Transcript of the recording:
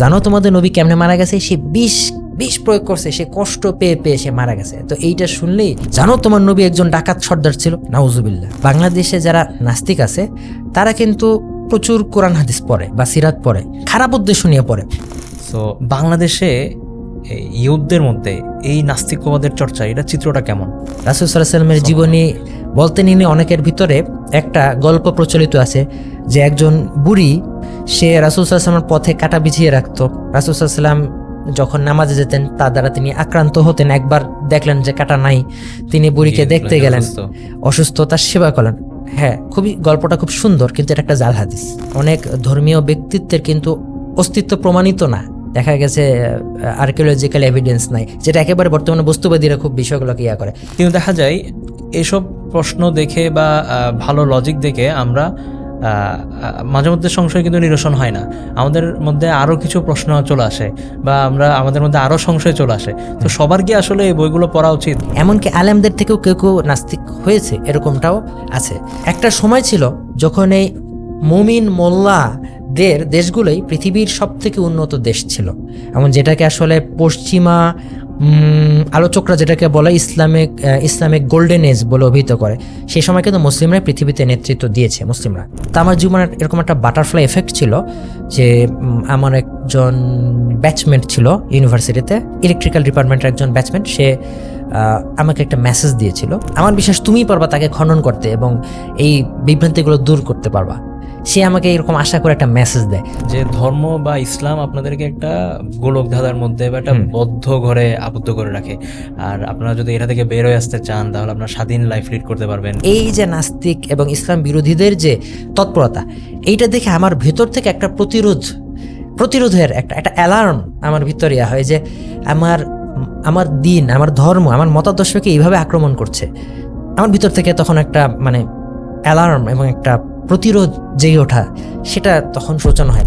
জানো তোমাদের নবী কেমনে মারা গেছে? সে বিষ বিষ প্রয়োগ করছে সে কষ্ট পেয়ে পেয়ে সে মারা গেছে। তো এইটা শুনলেই জানো তোমার নবী একজন ডাকাত সর্দার ছিল? নাউজুবিল্লাহ। বাংলাদেশে যারা নাস্তিক আছে তারা কিন্তু প্রচুর কোরআন হাদিস পড়ে বা সিরাত পড়ে খারাপ উদ্দেশ্য নিয়ে পড়ে। সো বাংলাদেশে ইউথদের মধ্যে এই নাস্তিকবাদের চর্চা এটা চিত্রটা কেমন? রাসুল সাল্লামের জীবনী বলতে নিলে অনেকের ভিতরে একটা গল্প প্রচলিত আছে যে একজন বুড়ি সে রাসুল সাল্লামের পথে কাটা বিছিয়ে রাখতো। রাসুল সাল্লাম যখন নামাজে যেতেন তার দ্বারা তিনি আক্রান্ত হতেন। একবার দেখলেন যে কাটা নাই তিনি বুড়িকে দেখতে গেলেন। অসুস্থ? তার সেবা করলেন। হ্যাঁ খুবই গল্পটা খুব সুন্দর কিন্তু এটা একটা জাল হাদিস। অনেক ধর্মীয় ব্যক্তিত্বের কিন্তু অস্তিত্ব প্রমাণিত না। দেখা গেছে আর্কিওলজিক্যাল এভিডেন্স নাই যেটা একেবারে বর্তমানে বস্তুবাদীরা খুব বিষয়গুলোকে ইয়া করে। কিন্তু দেখা যায় এসব প্রশ্ন দেখে বা ভালো লজিক দেখে আমরা মাঝে মধ্যে সংশয় কিন্তু নিরসন হয় না। আমাদের মধ্যে আরও কিছু প্রশ্ন চলে আসে বা আমরা আমাদের মধ্যে আরও সংশয় চলে আসে। তো সবার কি আসলে এই বইগুলো পড়া উচিত? এমনকি আলেমদের থেকেও কেউ কেউ নাস্তিক হয়েছে এরকমটাও আছে। একটা সময় ছিল যখন এই মুমিন মোল্লাদের দেশগুলোই পৃথিবীর সব থেকে উন্নত দেশ ছিল। এমন যেটাকে আসলে পশ্চিমা আলোচকরা যেটাকে বলে ইসলামিক ইসলামিক গোল্ডেন এজ বলে অভিহিত করে। সেই সময় কিন্তু মুসলিমরা পৃথিবীতে নেতৃত্ব দিয়েছে, মুসলিমরা। তা আমার জীবনের এরকম একটা বাটারফ্লাই এফেক্ট ছিল যে আমার একজন ব্যাচমেন্ট ছিল ইউনিভার্সিটিতে ইলেকট্রিক্যাল ডিপার্টমেন্টের একজন ব্যাচমেন্ট সে আমাকে একটা মেসেজ দিয়েছিল। আমার বিশ্বাস তুমিই পারবা তাকে খনন করতে এবং এই বিভ্রান্তিগুলো দূর করতে পারবা। সে আমাকে এরকম আশা করে একটা মেসেজ দেয়। যে ধর্ম বা ইসলাম আপনাদেরকে একটা গোলক ধাঁধার মধ্যে বা একটা বদ্ধ ঘরে আবদ্ধ করে রাখে। আর আপনারা যদি এটা থেকে বের হয়ে আসতে চান তাহলে আপনার স্বাধীন লাইফ লিড করতে পারবেন। এই যে নাস্তিক এবং ইসলাম বিরোধীদের যে তৎপরতা এইটা দেখে আমার ভেতর থেকে একটা প্রতিরোধ প্রতিরোধের একটা একটা অ্যালার্ম আমার ভিতরে ইয়া হয় যে আমার আমার দিন আমার ধর্ম আমার মতাদর্শকে এইভাবে আক্রমণ করছে। আমার ভিতর থেকে তখন একটা মানে অ্যালার্ম এবং একটা প্রতিরোধ জেগে ওঠা সেটা তখন সূচনা হয়।